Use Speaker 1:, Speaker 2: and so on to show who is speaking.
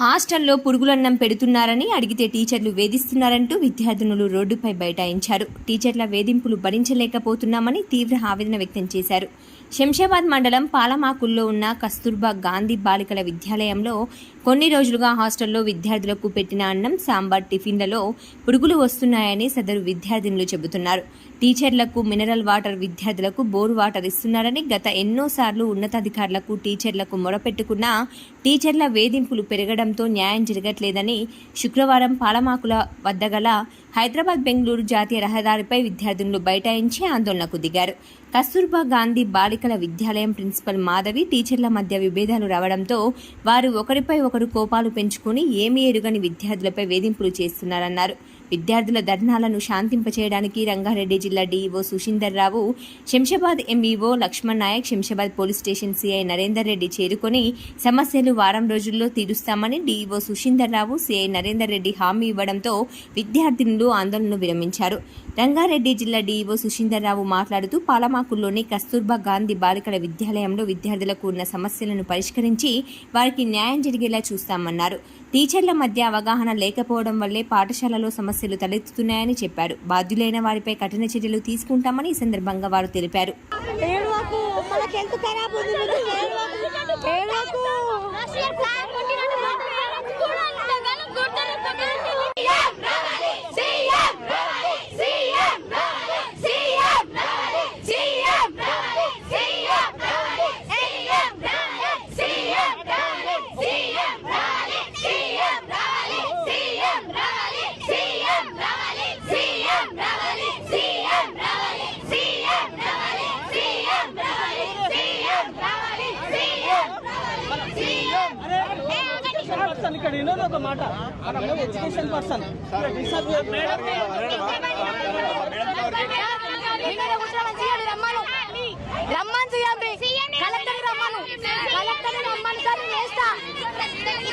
Speaker 1: హాస్టల్లో పురుగులన్నం పెడుతున్నారని అడిగితే టీచర్లు వేధిస్తున్నారంటూ విద్యార్థినులు రోడ్డుపై బైఠాయించారు. టీచర్ల వేధింపులు భరించలేకపోతున్నామని తీవ్ర ఆవేదన వ్యక్తం చేశారు. శంషాబాద్ మండలం పాలమాకుల్లో ఉన్న కస్తూర్బా గాంధీ బాలికల విద్యాలయంలో కొన్ని రోజులుగా హాస్టల్లో విద్యార్థులకు పెట్టిన అన్నం సాంబార్ టిఫిన్లలో పురుగులు వస్తున్నాయని సదరు విద్యార్థినులు చెబుతున్నారు. టీచర్లకు మినరల్ వాటర్ విద్యార్థులకు బోర్ వాటర్ ఇస్తున్నారని గత ఎన్నోసార్లు ఉన్నతాధికారులకు టీచర్లకు మొరపెట్టుకున్నా టీచర్ల వేధింపులు పెరగడంతో న్యాయం జరగట్లేదని శుక్రవారం పాలమాకుల వద్ద గల హైదరాబాద్ బెంగళూరు జాతీయ రహదారిపై విద్యార్థులను బైఠాయించి ఆందోళనకు దిగారు. కస్తూర్బా గాంధీ బాలికల విద్యాలయం ప్రిన్సిపల్ మాధవి టీచర్ల మధ్య విభేదాలు రావడంతో వారు ఒకరిపై ఒకరు కోపాలు పెంచుకుని ఏమీ ఎరుగని విద్యార్థులపై వేధింపులు చేస్తున్నారన్నారు. విద్యార్థుల ధర్నాలను శాంతింపచేయడానికి రంగారెడ్డి జిల్లా DEO Sushinder Rao Shamshabad MEO Lakshman Nayak Shamshabad police station CI Narender Reddy చేరుకొని సమస్యలు వారం రోజుల్లో తీరుస్తామని డీఈఓ సుషీందర్ రావు సిఐ నరేందర్ రెడ్డి హామీ ఇవ్వడంతో విద్యార్థినులు ఆందోళనను విరమించారు. రంగారెడ్డి జిల్లా డీఈఓ సుషీందర్ రావు మాట్లాడుతూ పాలమాకుల్లోని కస్తూర్బా గాంధీ బాలికల విద్యాలయంలో విద్యార్థులకు ఉన్న సమస్యలను పరిష్కరించి వారికి న్యాయం జరిగేలా చూస్తామన్నారు. టీచర్ల మధ్య అవగాహన లేకపోవడం వల్లే పాఠశాలలో సమస్యలు తలెత్తుతున్నాయని చెప్పారు. బాధ్యులైన వారిపై కఠిన చర్యలు తీసుకుంటామని ఈ సందర్భంగా వారు తెలిపారు.
Speaker 2: ఇక్కడ వినోద్ ఒక మాట. మనము ఎడ్యుకేషన్ పర్సన్
Speaker 3: రమ్మని. సీఎం కలెక్టర్ రమ్మను. కలెక్టర్ రమ్మను. సార్ నేను